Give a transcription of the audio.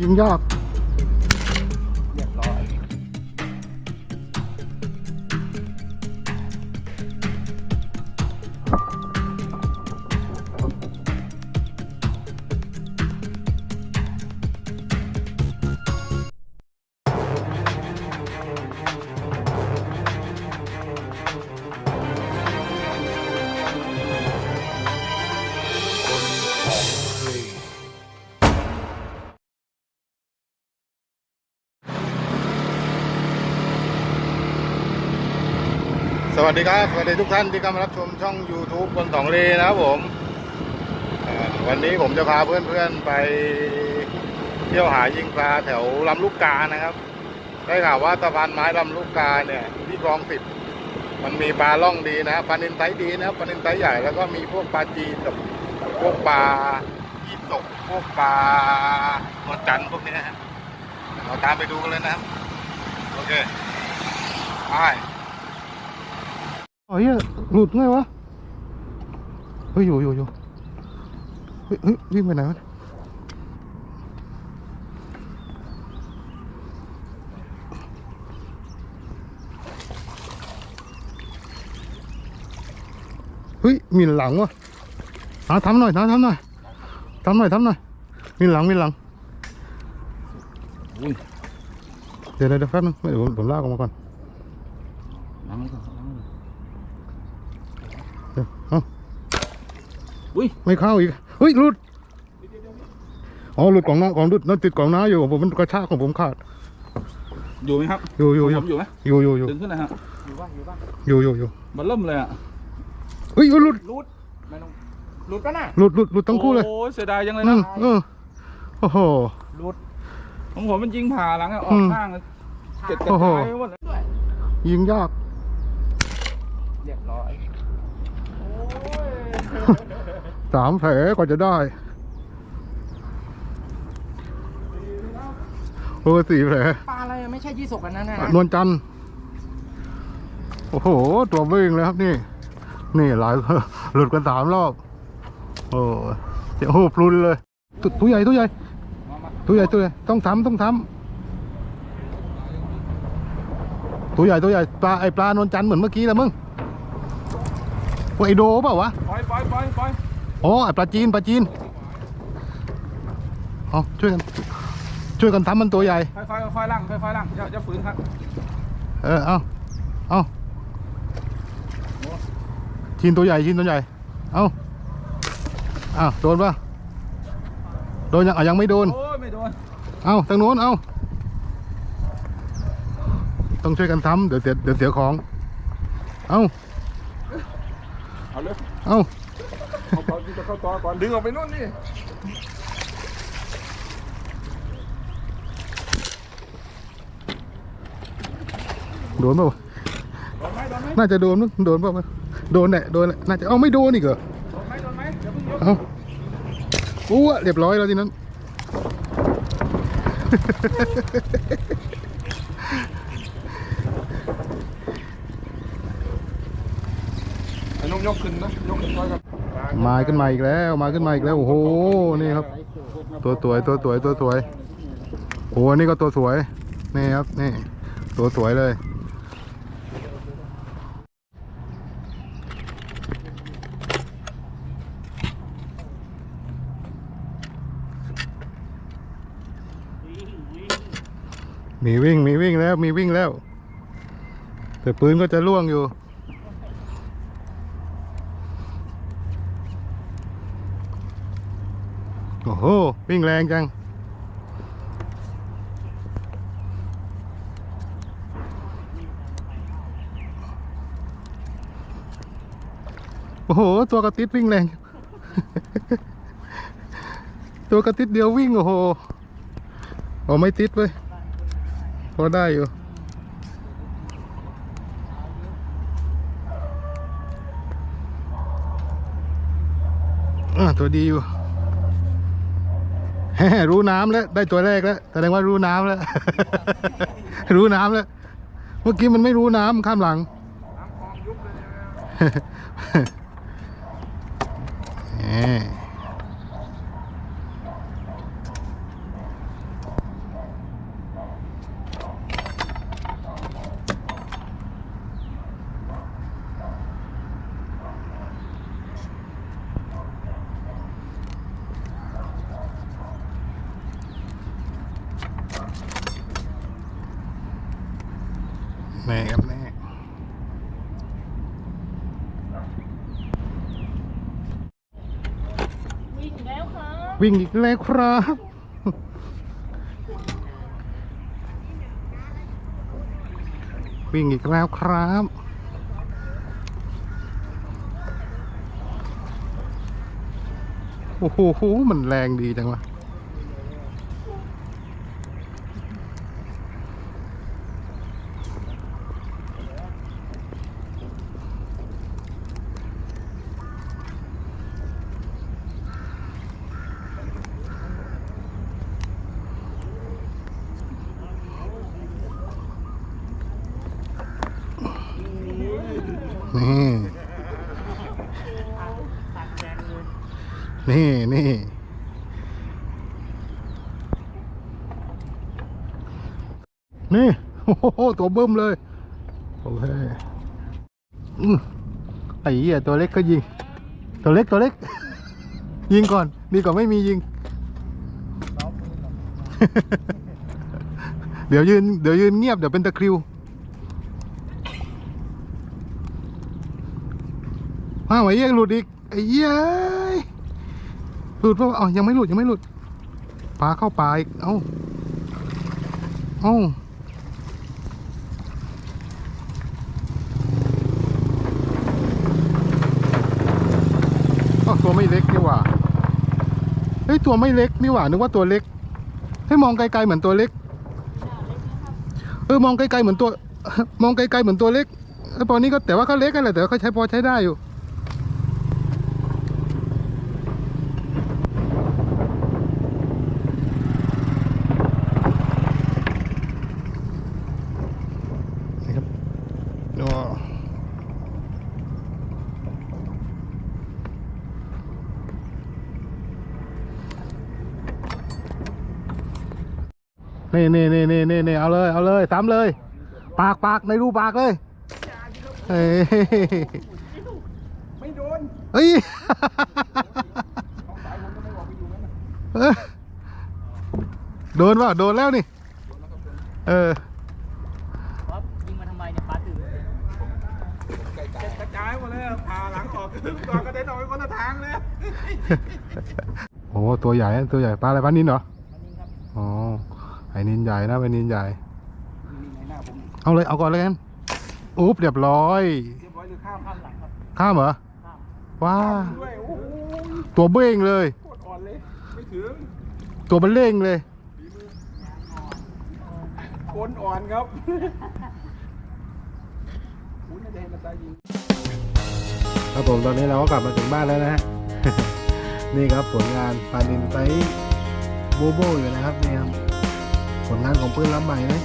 ยิงยาก สวัสดีครับสวัสดีทุกท่านที่เข้ามารับชมช่อง YouTube คนสองเลนะครับผมวันนี้ผมจะพาเพื่อนๆไปเที่ยวหายิงปลาแถวลำลูกกานะครับได้ข่าวว่าสะพานไม้ลำลูกกาเนี่ยที่คลองสิบมันมีปลาล่องดีนะปลาเนินไซส์ดีนะปลาเนินไซส์ใหญ่แล้วก็มีพวกปลาจีนกับพวกปลายี่ตกพวกปลาหมดจันพวกเนี้ยฮะเราตามไปดูกันเลยนะครับโอเคไป เฮ้ยหลุดไงวะ เฮ้ยอยู่อยู่อยู่เฮ้ยเฮ้ยวิ่งไปไหนวะเฮ้ยมีหลังวะหาทำหน่อยทำทำหน่อยทำหน่อยทำหน่อยมีหลังมีหลังอุ้ยเดี๋ยวเดี๋ยวเดี๋ยวแป๊บนึงเดี๋ยวผมผมลากออกมาก่อน ล้างมือก่อนล้างมือ เดี๋ยวเอาอุ้ยไม่เข้าอีกเฮ้ยหลุดอ๋อหลุดของน้าของหลุดนั่นติดของน้าอยู่ผมมันกระชากของผมขาด อยู่ไหมครับอยู่อยู่อยู่ผมอยู่ไหมอยู่อยู่อยู่ดึงขึ้นนะฮะอยู่อยู่อยู่มันเริ่มเลยอะเฮ้ยหลุดรูดไม่ต้องรูดป่ะน่ะหลุดหลุดหลุดทั้งคู่เลยโอ้ยเสียดายยังเลยนั่นะนเออโอ้โหรูดของผมมันยิงผ่าหลังอะอออืกมข้างเลยเจ็ดกระโอ้โหจายไปหมดเลยยิงยากเรียบร้อย สามแผลกว่าจะได้ โอ้สี่แผลปลาอะไรอะไม่ใช่ยี่สกอันนั้นนะนวลจันทร์โอ้โห ตัวเบ้งเลยครับนี่ นี่หลายหลุดกันสามรอบ โอ้เสียงโอ้โหพลุนเลยตัวตัวใหญ่ตัวใหญ่มามาตัวใหญ่ตัวใหญ่ต้องทำต้องทำตัวใหญ่ตัวใหญ่ปลาไอปลานวลจันทร์เหมือนเมื่อกี้แหละมึงว่าไอโดเปล่าวะปล่อยปล่อยปล่อยปล่ อยอ๋อไอปลาจีนปลาจีนเอาช่วยกันช่วยกันทำมันตัวใหญ่ค่อยค่อยค่อยล่างค่อยค่อยล่างอย่าอย่าฝืนครับ เออเอาเอาชินตัวใหญ่ชินตัวใหญ่เอาอ้าวโดนปะโดนยังอะยังไม่โดนโอ้ยไม่โดนเอาทางโน้นเอาต้องช่วยกันทำเดี๋ยวเสียเดี๋ยวเสียของ เอาเอาเลยเอา เอาก่อนจะเข้าตัวก่อนดึงออกไปนู่นนี่โดนเปล่าโดนไหมโดนไหมน่าจะโดนมั้งโดนเปล่าโดนแหละโดนแหละน่าจะเอาไม่โดนอีกเหรอโดนไหมโดนไหมอย่าเพิ่งยกเอาอู้วเรียบร้อยแล้วทีนั้น ไอ้นุ่มยกขึ้นนะยกขึ้นค่อยครับ มาขึ้นมาอีกแล้ว มาขึ้นมาอีกแล้ว โอ้โห นี่ครับ ตัวสวย ตัวสวย ตัวสวย โอ้โห นี่ก็ตัวสวย นี่ครับ นี่ ตัวสวยเลย มีวิ่ง มีวิ่งแล้ว มีวิ่งแล้ว แต่ปืนก็จะล่วงอยู่ โอ้โห วิ่งแรงจัง โอ้โห ตัวกระติดวิ่งแรง ตัวกระติดเดียววิ่ง โอ้โหโอ้ไม่ติดเว้ยพอได้อยู่ตัวดีอยู่ รู้น้ำแล้วได้ตัวแรกแล้วแสดงว่ารู้น้ำแล้ว รู้น้ำแล้ว เมื่อกี้มันไม่รู้น้ำข้ามหลังน้ำคลองยุบเลย แหม แน่ครับแน่ วิ่งแล้วครับ วิ่งอีกแล้วครับ วิ่งอีกแล้วครับโอ้โห มันแรงดีจังวะ นี่นี่นี่นี่โอ้โหตัวเบิ้มเลย โอเคอืมไอ้เหี้ยตัวเล็กก็ยิง ตัวเล็กตัวเล็ก ยิงก่อน ดีกว่าไม่มียิง เดี๋ยวยืนเดี๋ยวยืนเงียบเดี๋ยวเป็นตะคริวอ้าวไอ้เหี้ยหลุดอีกไอ้เหี้ย หลุดเพราะว่าอ๋อยังไม่หลุดยังไม่หลุดปลาเข้าปลาอีกเอ้าเอ้าตัวไม่เล็กนี่หว่าเฮ้ยตัวไม่เล็กนี่หว่านึกว่าตัวเล็กให้มองไกลๆเหมือนตัวเล็กเออมองไกลๆเหมือนตัว มองไกลๆเหมือนตัวเล็กไอ้ปอนี้ก็แต่ว่าเขาเล็กกันแหละแต่ว่าเขาใช้พอใช้ได้อยู่ นี่นี่นี่นี่นี่นี่เอาเลยเอาเลยตามเลย ปากปากในรูปากเลยเฮ้ยไม่โดนเฮ้ยเอาสายผมก็ไม่บอกไปอยู่นั่นนะเออโดนป่ะโดนแล้วนี่ เออครับยิงมาทำไมเนี่ยปลาตื่นกระจายหมดเลยผ่าหลังออกก่อนกระเด็นออกไปคนละทางเลยโอ้ตัวใหญ่นะตัวใหญ่ปลาอะไรปลานินเหรออันนี้ครับอ๋อ ไอ้นินใหญ่นะเป็นนินใหญ่นี่ไงหน้าผมเอาเลยเอาก่อนเลยกันอุ๊บเรียบร้อย เรียบร้อยหรือข้ามข้ามหลังครับข้ามเหรอข้ามว้าด้วยโอ้โหตัวเบ้งเลย โคตรอ่อนเลยไม่ถึงตัวมันเล่งเลย คนอ่อนครับคุณน่าจะเห็นมันตายิง ครับผมตอนนี้เราก็กลับมาถึงบ้านแล้วนะฮะ นี่ครับผลงานปลานินไซส์โบโบอยู่นะครับนี่ครับ ผลงานของเพื่อนรับใหม่นะ